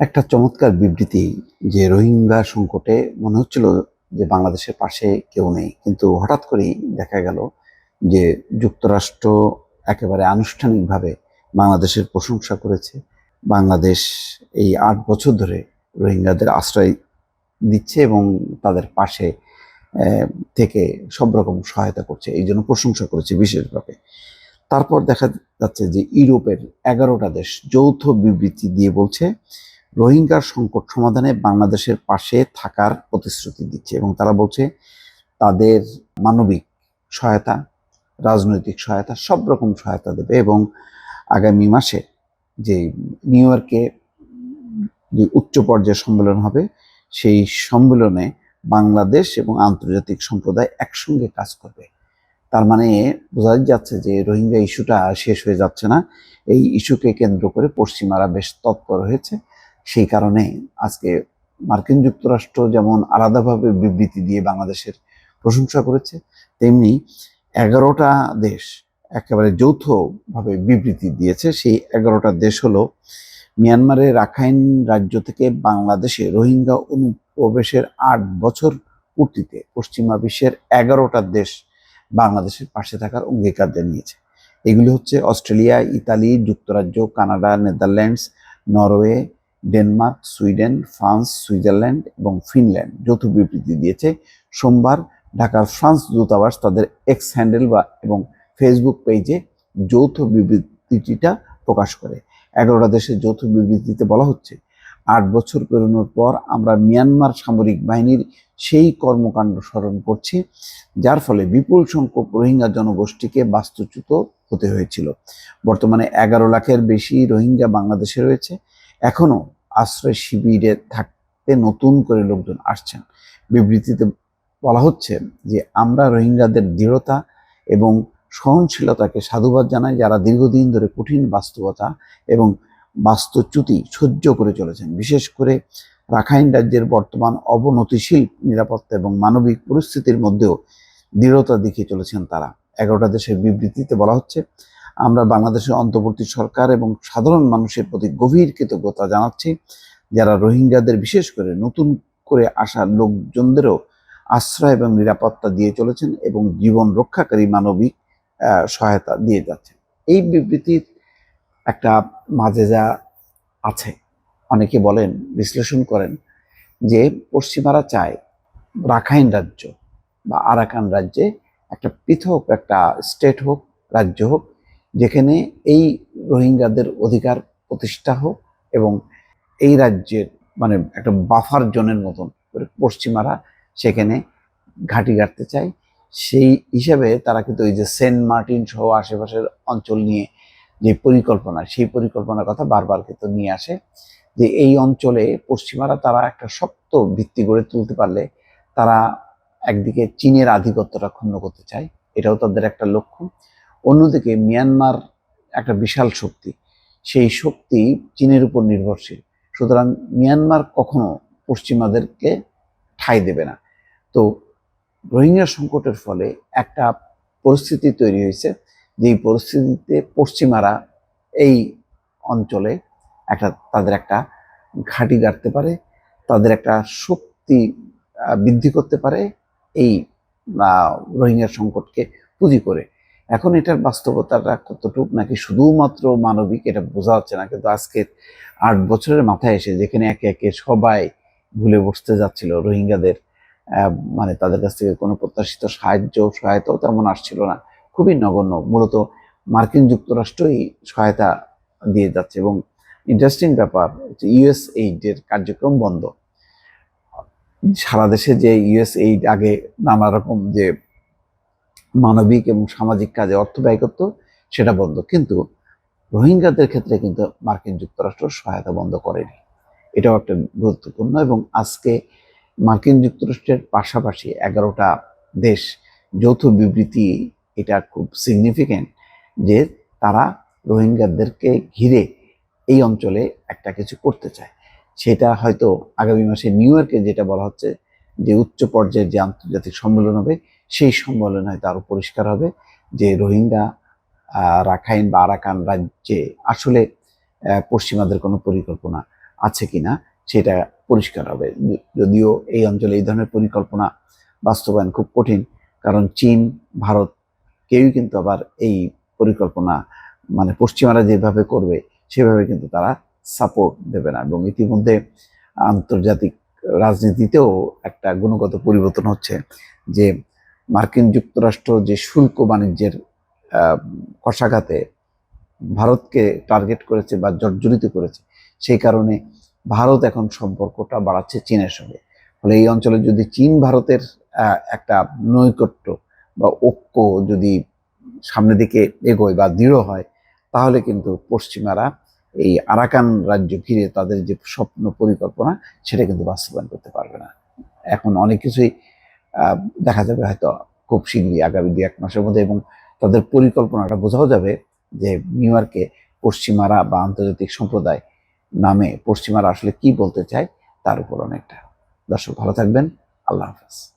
একটা চমৎকার বিবৃতি যে রোহিঙ্গা সংকটে মনে হচ্ছিল যে বাংলাদেশের পাশে কেউ নেই। কিন্তু হঠাৎ করেই দেখা গেল যে যুক্তরাষ্ট্র একেবারে আনুষ্ঠানিকভাবে বাংলাদেশের প্রশংসা করেছে। বাংলাদেশ এই আট বছর ধরে রোহিঙ্গাদের আশ্রয় দিচ্ছে এবং তাদের পাশে থেকে সব রকম সহায়তা করছে, এই জন্য প্রশংসা করেছে বিশেষভাবে। তারপর দেখা যাচ্ছে যে ইউরোপের এগারোটা দেশ যৌথ বিবৃতি দিয়ে বলছে রোহিঙ্গার সংকট সমাধানে বাংলাদেশের পাশে থাকার প্রতিশ্রুতি দিচ্ছে এবং তারা বলছে তাদের মানবিক সহায়তা, রাজনৈতিক সহায়তা, সব রকম সহায়তা দেবে এবং আগামী মাসে যে নিউ ইয়র্কে যে উচ্চ পর্যায়ের সম্মেলন হবে, সেই সম্মেলনে বাংলাদেশ এবং আন্তর্জাতিক সম্প্রদায় একসঙ্গে কাজ করবে। তার মানে বোঝা যাচ্ছে যে রোহিঙ্গা ইস্যুটা শেষ হয়ে যাচ্ছে না। এই ইস্যুকে কেন্দ্র করে পশ্চিমারা বেশ তৎপর হয়েছে। সেই কারণে আজকে মার্কিন যুক্তরাষ্ট্র যেমন আলাদাভাবে বিবৃতি দিয়ে বাংলাদেশের প্রশংসা করেছে, তেমনি এগারোটা দেশ একেবারে যৌথভাবে বিবৃতি দিয়েছে। সেই এগারোটা দেশ হলো মিয়ানমারের রাখাইন রাজ্য থেকে বাংলাদেশে রোহিঙ্গা অনুপ্রবেশের আট বছর পূর্তিতে পশ্চিমা বিশ্বের এগারোটা দেশ বাংলাদেশের পাশে থাকার অঙ্গীকার জানিয়েছে। এগুলি হচ্ছে অস্ট্রেলিয়া, ইতালি, যুক্তরাজ্য, Canada, Netherlands, Norway Denmark, Sweden, France, Switzerland এবং ফিনল্যান্ড যৌথ বিবৃতি দিয়েছে। সোমবার ঢাকার ফ্রান্স দূতাবাস তাদের এক্স হ্যান্ডেল বা এবং ফেসবুক পেজে যৌথ বিবৃতিটা প্রকাশ করে। এগারোটা দেশের যৌথ বিবৃতিতে বলা হচ্ছে, আট বছর পেরোনোর পর আমরা মিয়ানমার সামরিক বাহিনীর সেই কর্মকাণ্ড স্মরণ করছি, যার ফলে বিপুল সংখ্যক রোহিঙ্গা জনগোষ্ঠীকে বাস্তুচ্যুত হতে হয়েছিল। বর্তমানে এগারো লাখের বেশি রোহিঙ্গা বাংলাদেশে রয়েছে। এখনও আশ্রয় শিবিরে থাকতে নতুন করে লোকজন আসছেন। বিবৃতিতে বলা হচ্ছে যে, আমরা রোহিঙ্গাদের দৃঢ়তা এবং সহনশীলতাকে সাধুবাদ জানাই যারা দীর্ঘদিন ধরে কঠিন বাস্তবতা এবং বাস্তুচ্যুতি সহ্য করে চলেছেন। বিশেষ করে রাখাইন রাজ্যের বর্তমান অবনতিশীল নিরাপত্তা এবং মানবিক পরিস্থিতির মধ্যেও দৃঢ়তা দেখিয়ে চলেছেন তারা। এগারোটা দেশের বিবৃতিতে বলা হচ্ছে আমরা বাংলাদেশের অন্তর্বর্তী সরকার এবং সাধারণ মানুষের প্রতি গভীর কৃতজ্ঞতা জানাচ্ছি, যারা রোহিঙ্গাদের বিশেষ করে নতুন করে আসা লোকজনদেরও আশ্রয় এবং নিরাপত্তা দিয়ে চলেছেন এবং জীবন রক্ষাকারী মানবিক সহায়তা দিয়ে যাচ্ছেন। এই বিবৃতির একটা মাঝে যা আছে, অনেকে বলেন, বিশ্লেষণ করেন যে পশ্চিমারা চায় রাখাইন রাজ্য বা আরাকান রাজ্যে একটা পৃথক একটা স্টেট হোক, রাজ্য হোক যেখানে এই রোহিঙ্গাদের অধিকার প্রতিষ্ঠা হোক এবং এই রাজ্যের মানে একটা বাফার জোনের মতন পশ্চিমারা সেখানে ঘাঁটি গাড়তে চায়। সেই হিসাবে তারা কিন্তু ওই যে সেন্ট মার্টিন সহ আশেপাশের অঞ্চল নিয়ে যে পরিকল্পনা, সেই পরিকল্পনার কথা বারবার কিন্তু নিয়ে আসে যে এই অঞ্চলে পশ্চিমারা তারা একটা শক্ত ভিত্তি গড়ে তুলতে পারলে তারা একদিকে চীনের আধিপত্যটা ক্ষুণ্ণ করতে চায়, এটাও তাদের একটা লক্ষ্য। অন্যদিকে মিয়ানমার একটা বিশাল শক্তি। সেই শক্তি চীনের উপর নির্ভরশীল। সুতরাং মিয়ানমার কখনো পশ্চিমাদেরকে ঠাঁই দেবে না। তো রোহিঙ্গা সংকটের ফলে একটা পরিস্থিতি তৈরি হয়েছে, যেই পরিস্থিতিতে পশ্চিমারা এই অঞ্চলে একটা, তাদের একটা ঘাঁটি গাড়তে পারে, তাদের একটা শক্তি বৃদ্ধি করতে পারে, এই রোহিঙ্গা সংকটকে পুঁজি করে। এখন এটার বাস্তবতাটা কতটুক নাকি শুধুমাত্র মানবিক এটা বোঝা যাচ্ছে না, কিন্তু আজকে আট বছরের মাথায় এসে যেখানে একে একে সবাই ভুলে বসতে যাচ্ছিল, রোহিঙ্গাদের মানে তাদের কাছ থেকে কোনো প্রত্যাশিত সাহায্য, সহায়তাও তেমন আসছিল না। খুবই নগণ্য, মূলত মার্কিন যুক্তরাষ্ট্রই সহায়তা দিয়ে যাচ্ছে এবং ইন্টারেস্টিং ব্যাপার হচ্ছে ইউএস এইডের কার্যক্রম বন্ধ। সারা দেশে যে ইউএস এইড আগে নানা রকম যে মানবিক এবং সামাজিক কাজে অর্থ ব্যয় করতো সেটা বন্ধ। কিন্তু রোহিঙ্গাদের ক্ষেত্রে কিন্তু মার্কিন যুক্তরাষ্ট্র সহায়তা বন্ধ করেনি। এটাও একটা গুরুত্বপূর্ণ এবং আজকে মার্কিন যুক্তরাষ্ট্রের পাশাপাশি এগারোটা দেশ যৌথ বিবৃতি, এটা খুব সিগনিফিক্যান্ট যে তারা রোহিঙ্গাদেরকে ঘিরে এই অঞ্চলে একটা কিছু করতে চায়। সেটা হয়তো আগামী মাসে নিউ ইয়র্কে যেটা বলা হচ্ছে যে উচ্চ পর্যায়ের যে আন্তর্জাতিক সম্মেলন হবে সেই সম্মেলন হয়তো আরও পরিষ্কার হবে যে রোহিঙ্গা রাখাইন বা আরাকান রাজ্যে আসলে পশ্চিমাদের কোনো পরিকল্পনা আছে কিনা সেটা পরিষ্কার হবে। যদিও এই অঞ্চলে এই ধরনের পরিকল্পনা বাস্তবায়ন খুব কঠিন, কারণ চীন, ভারত কেউই কিন্তু আবার এই পরিকল্পনা মানে পশ্চিমারা যেভাবে করবে সেভাবে কিন্তু তারা সাপোর্ট দেবে না এবং ইতিমধ্যে আন্তর্জাতিক রাজনীতিতেও একটা গুণগত পরিবর্তন হচ্ছে যে মার্কিন যুক্তরাষ্ট্র যে শুল্ক বাণিজ্যের কষাঘাতে ভারতকে টার্গেট করেছে বা জর্জরিত করেছে, সেই কারণে ভারত এখন সম্পর্কটা বাড়াচ্ছে চীনের সঙ্গে। ফলে এই অঞ্চলে যদি চীন ভারতের একটা নৈকট্য বা ঐক্য যদি সামনের দিকে এগোয় বা দৃঢ় হয়, তাহলে কিন্তু পশ্চিমারা এই আরাকান রাজ্য ঘিরে তাদের যে স্বপ্ন পরিকল্পনা, সেটা কিন্তু বাস্তবায়ন করতে পারবে না। এখন অনেক কিছুই দেখা যাবে হয়তো খুব শীঘ্রই আগামী দু এক মাসের মধ্যে এবং তাদের পরিকল্পনাটা বোঝাও যাবে যে নিউ ইয়র্কে পশ্চিমারা বা আন্তর্জাতিক সম্প্রদায় নামে পশ্চিমারা আসলে কি বলতে চায়, তার উপর অনেকটা। দর্শক ভালো থাকবেন। আল্লাহ হাফেজ।